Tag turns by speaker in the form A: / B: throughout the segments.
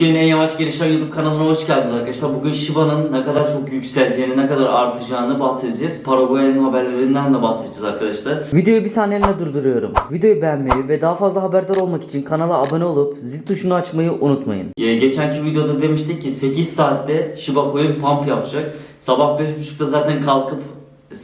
A: Yine Yavaş Gelişen YouTube kanalına hoş geldiniz arkadaşlar. Bugün Shiba'nın ne kadar çok yükseleceğini, ne kadar artacağını bahsedeceğiz. Paraguay'ın haberlerinden de bahsedeceğiz arkadaşlar.
B: Videoyu bir saniyeliğine durduruyorum. Videoyu beğenmeyi ve daha fazla haberdar olmak için kanala abone olup zil tuşunu açmayı unutmayın.
A: Ee, geçenki videoda demiştik ki 8 saatte Shiba Coin pump yapacak. Sabah 5.30'da zaten kalkıp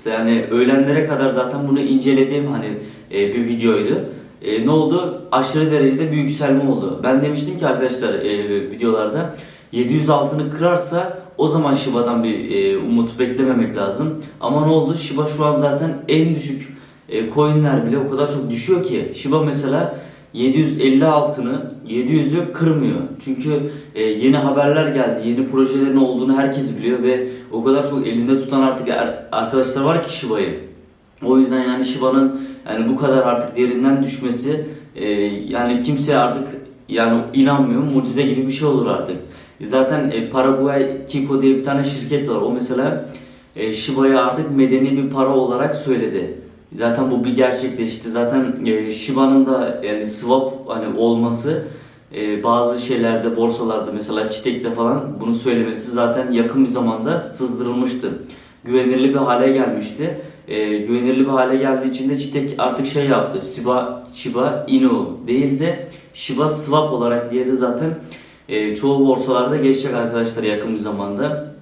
A: yani öğlenlere kadar zaten bunu incelediğim hani e, bir videoydu. E, ne oldu? Aşırı derecede bir yükselme oldu. Ben demiştim ki arkadaşlar e, videolarda 700 altını kırarsa o zaman Shiba'dan bir e, umut beklememek lazım. Ama ne oldu? Shiba şu an zaten en düşük e, coinler bile o kadar çok düşüyor ki. Shiba mesela 750 altını 700'ü kırmıyor. Çünkü e, yeni haberler geldi, yeni projelerin olduğunu herkes biliyor ve o kadar çok elinde tutan artık er- arkadaşlar var ki Shiba'yı. O yüzden yani Shiba'nın yani bu kadar artık derinden düşmesi e, yani kimse artık yani inanmıyor mucize gibi bir şey olur artık. Zaten e, Paraguay Kiko diye bir tane şirket var. O mesela e, Shiba'yı artık medeni bir para olarak söyledi. Zaten bu bir gerçekleşti. Zaten e, Shiba'nın da yani swap hani olması e, bazı şeylerde borsalarda mesela Çitek'te falan bunu söylemesi zaten yakın bir zamanda sızdırılmıştı. Güvenirli bir hale gelmişti. E, güvenirli bir hale geldiği için de Çitek artık şey yaptı. Shiba, Shiba Inu değil de Shiba Swap olarak diye de zaten e, çoğu borsalarda geçecek arkadaşlar yakın bir zamanda.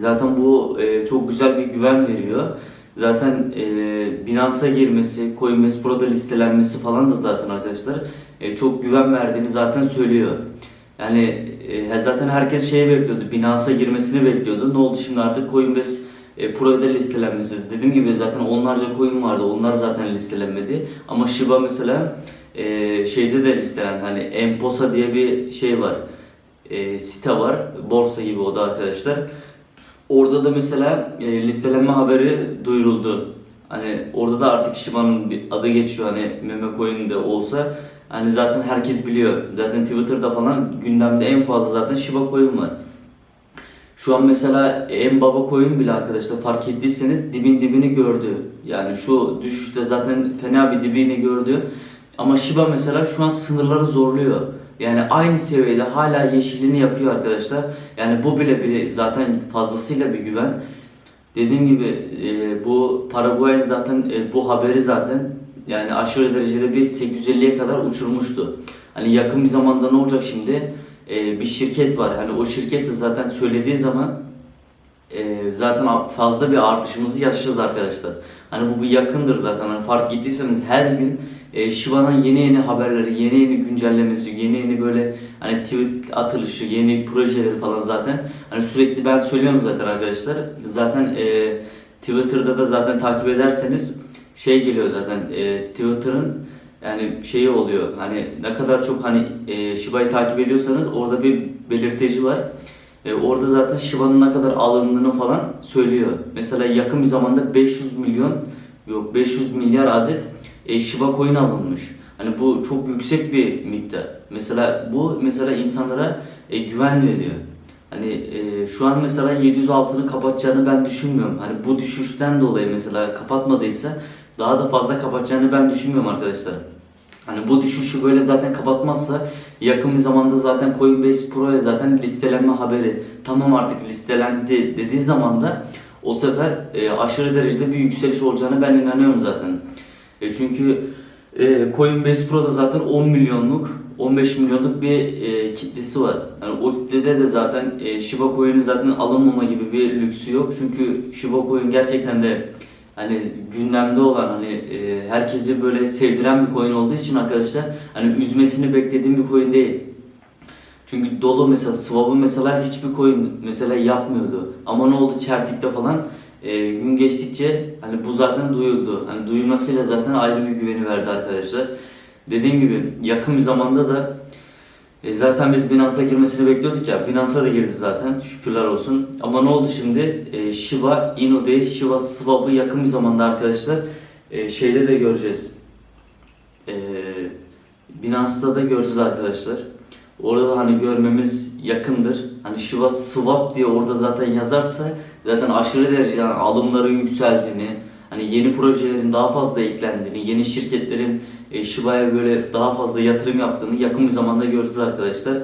A: Zaten bu e, çok güzel bir güven veriyor. Zaten e, Binance'a girmesi, Coinbase Pro'da listelenmesi falan da zaten arkadaşlar e, çok güven verdiğini zaten söylüyor. Yani e, zaten herkes şeye bekliyordu, Binance'a girmesini bekliyordu. Ne oldu şimdi artık Coinbase e, Pro'da listelenmesi. Dediğim gibi zaten onlarca coin vardı, onlar zaten listelenmedi. Ama Shiba mesela e, şeyde de listelen, hani Emposa diye bir şey var. E, site var, borsa gibi o da arkadaşlar. Orada da mesela e, listelenme haberi duyuruldu. Hani orada da artık Shiba'nın bir adı geçiyor hani meme coin'de olsa hani zaten herkes biliyor. Zaten Twitter'da falan gündemde en fazla zaten Shiba coin var. Şu an mesela en baba coin bile arkadaşlar fark ettiyseniz dibin dibini gördü. Yani şu düşüşte zaten fena bir dibini gördü. Ama Shiba mesela şu an sınırları zorluyor. Yani aynı seviyede hala yeşilini yakıyor arkadaşlar. Yani bu bile bile zaten fazlasıyla bir güven. Dediğim gibi e, bu Paraguay'ın zaten e, bu haberi zaten yani aşırı derecede bir 850'ye kadar uçurmuştu. Hani yakın bir zamanda ne olacak şimdi? E, bir şirket var. Hani o şirket de zaten söylediği zaman e, zaten fazla bir artışımızı yaşayacağız arkadaşlar. Hani bu bir yakındır zaten. Hani fark ettiyseniz her gün e, Shiba'nın yeni yeni haberleri, yeni yeni güncellemesi, yeni yeni böyle hani tweet atılışı, yeni projeleri falan zaten hani sürekli ben söylüyorum zaten arkadaşlar. Zaten e, Twitter'da da zaten takip ederseniz şey geliyor zaten e, Twitter'ın yani şeyi oluyor hani ne kadar çok hani e, Shiba'yı takip ediyorsanız orada bir belirteci var. E, orada zaten Shiba'nın ne kadar alındığını falan söylüyor. Mesela yakın bir zamanda 500 milyon yok 500 milyar adet e, Shiba coin alınmış. Hani bu çok yüksek bir miktar. Mesela bu mesela insanlara e, güven veriyor. Hani e, şu an mesela 700 altını kapatacağını ben düşünmüyorum. Hani bu düşüşten dolayı mesela kapatmadıysa daha da fazla kapatacağını ben düşünmüyorum arkadaşlar. Hani bu düşüşü böyle zaten kapatmazsa yakın bir zamanda zaten Coinbase Pro'ya zaten listelenme haberi tamam artık listelendi dediği zaman da o sefer e, aşırı derecede bir yükseliş olacağını ben inanıyorum zaten. E, çünkü e, Coinbase Pro'da zaten 10 milyonluk 15 milyonluk bir e, kitlesi var. Yani o kitlede de zaten e, Shiba Coin'in zaten alınmama gibi bir lüksü yok. Çünkü Shiba Coin gerçekten de hani gündemde olan hani e, herkesi böyle sevdiren bir coin olduğu için arkadaşlar hani üzmesini beklediğim bir coin değil. Çünkü dolu mesela swap'ı mesela hiçbir coin mesela yapmıyordu. Ama ne oldu Çertik'te falan e, gün geçtikçe hani bu zaten duyuldu. Hani duyulmasıyla zaten ayrı bir güveni verdi arkadaşlar. Dediğim gibi yakın bir zamanda da e, zaten biz Binance'a girmesini bekliyorduk ya. Binance'a da girdi zaten. Şükürler olsun. Ama ne oldu şimdi? E, Shiba Inu değil, Shiba Swap'ı yakın bir zamanda arkadaşlar e, şeyde de göreceğiz. E, Binance'da da göreceğiz arkadaşlar. Orada da hani görmemiz yakındır. Hani Shiba Swap diye orada zaten yazarsa zaten aşırı derece yani alımların yükseldiğini, hani yeni projelerin daha fazla eklendiğini, yeni şirketlerin e, Shiba'ya böyle daha fazla yatırım yaptığını yakın bir zamanda göreceğiz arkadaşlar.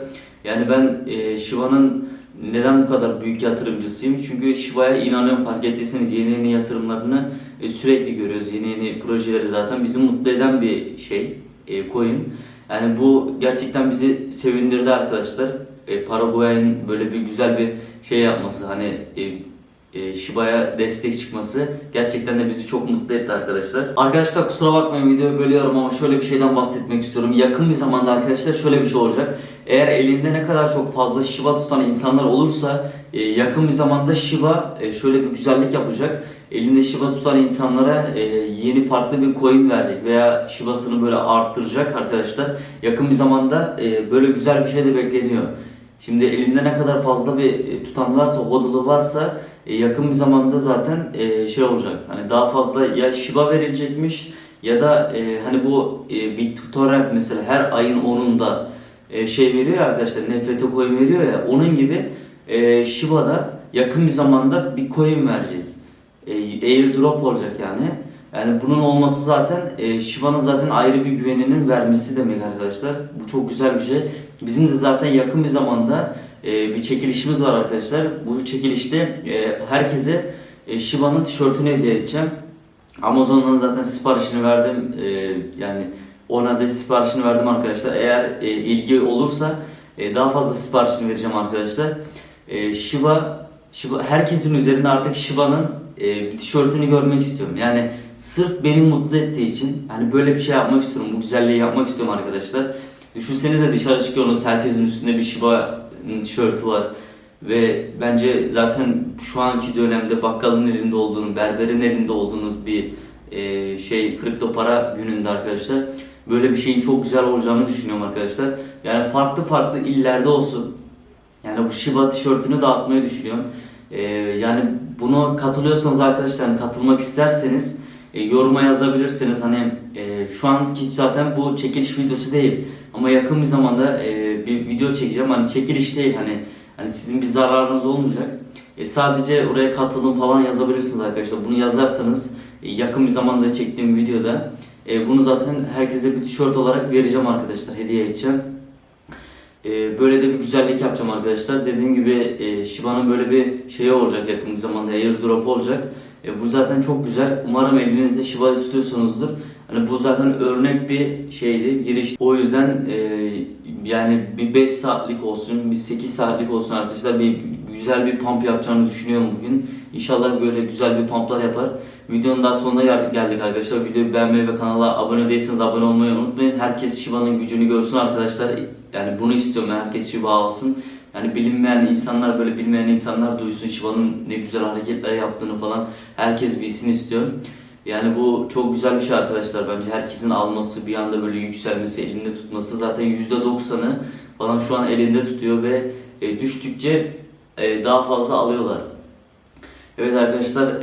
A: Yani ben e, Shiba'nın neden bu kadar büyük yatırımcısıyım? Çünkü Shiba'ya inanıyorum fark ettiyseniz yeni yeni yatırımlarını e, sürekli görüyoruz. Yeni yeni projeleri zaten bizi mutlu eden bir şey, e, coin. Yani bu gerçekten bizi sevindirdi arkadaşlar. E, Paraguay'ın böyle bir güzel bir şey yapması hani e, e, Shiba'ya destek çıkması gerçekten de bizi çok mutlu etti arkadaşlar. Arkadaşlar kusura bakmayın videoyu bölüyorum ama şöyle bir şeyden bahsetmek istiyorum. Yakın bir zamanda arkadaşlar şöyle bir şey olacak. Eğer elinde ne kadar çok fazla Shiba tutan insanlar olursa e, yakın bir zamanda Shiba e, şöyle bir güzellik yapacak. Elinde Shiba tutan insanlara yeni farklı bir coin verecek veya Shiba'sını böyle arttıracak arkadaşlar. Yakın bir zamanda böyle güzel bir şey de bekleniyor. Şimdi elinde ne kadar fazla bir e, tutan varsa, hodl'ı varsa e, yakın bir zamanda zaten e, şey olacak. Hani daha fazla ya Shiba verilecekmiş ya da hani bu BitTorrent mesela her ayın 10'unda e, şey veriyor ya arkadaşlar NFT coin veriyor ya onun gibi e, Shiba da yakın bir zamanda bir coin verecek. Airdrop olacak yani. Yani bunun olması zaten e, Shiba'nın zaten ayrı bir güveninin vermesi demek arkadaşlar. Bu çok güzel bir şey. Bizim de zaten yakın bir zamanda e, bir çekilişimiz var arkadaşlar. Bu çekilişte e, herkese e, Shiba'nın tişörtünü hediye edeceğim. Amazon'dan zaten siparişini verdim. E, yani ona da siparişini verdim arkadaşlar. Eğer e, ilgi olursa e, daha fazla siparişini vereceğim arkadaşlar. E, Shiba, Shiba herkesin üzerinde artık Shiba'nın e, tişörtünü görmek istiyorum. Yani sırf beni mutlu ettiği için hani böyle bir şey yapmak istiyorum. Bu güzelliği yapmak istiyorum arkadaşlar. Düşünsenize dışarı çıkıyorsunuz herkesin üstünde bir Shiba'nın tişörtü var. Ve bence zaten şu anki dönemde bakkalın elinde olduğunu, berberin elinde olduğunuz bir e, şey kripto para gününde arkadaşlar. Böyle bir şeyin çok güzel olacağını düşünüyorum arkadaşlar. Yani farklı farklı illerde olsun. Yani bu Shiba tişörtünü dağıtmayı düşünüyorum. Ee, yani bunu katılıyorsanız arkadaşlar hani katılmak isterseniz e, yoruma yazabilirsiniz. Hani e, şu anki zaten bu çekiliş videosu değil. Ama yakın bir zamanda e, bir video çekeceğim. Hani çekiliş değil hani hani sizin bir zararınız olmayacak. E, sadece oraya katılın falan yazabilirsiniz arkadaşlar. Bunu yazarsanız e, yakın bir zamanda çektiğim videoda e, bunu zaten herkese bir tişört olarak vereceğim arkadaşlar. Hediye edeceğim. Ee, böyle de bir güzellik yapacağım arkadaşlar. Dediğim gibi e, Shiba'nın böyle bir şeyi olacak yakın bir zamanda airdrop olacak. E, bu zaten çok güzel. Umarım elinizde Shiba'yı tutuyorsunuzdur. Hani bu zaten örnek bir şeydi, giriş. O yüzden e, yani bir 5 saatlik olsun, bir 8 saatlik olsun arkadaşlar bir güzel bir pump yapacağını düşünüyorum bugün. İnşallah böyle güzel bir pumplar yapar. Videonun daha sonuna gel- geldik arkadaşlar. Videoyu beğenmeyi ve kanala abone değilseniz abone olmayı unutmayın. Herkes Shiba'nın gücünü görsün arkadaşlar. Yani bunu istiyorum. Herkes Shiba alsın. Yani bilinmeyen insanlar böyle bilmeyen insanlar duysun Shiba'nın ne güzel hareketler yaptığını falan. Herkes bilsin istiyorum. Yani bu çok güzel bir şey arkadaşlar bence. Herkesin alması, bir anda böyle yükselmesi, elinde tutması. Zaten %90'ı falan şu an elinde tutuyor ve e, düştükçe e, daha fazla alıyorlar. Evet arkadaşlar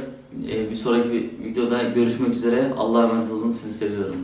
A: e, bir sonraki videoda görüşmek üzere. Allah'a emanet olun. Sizi seviyorum.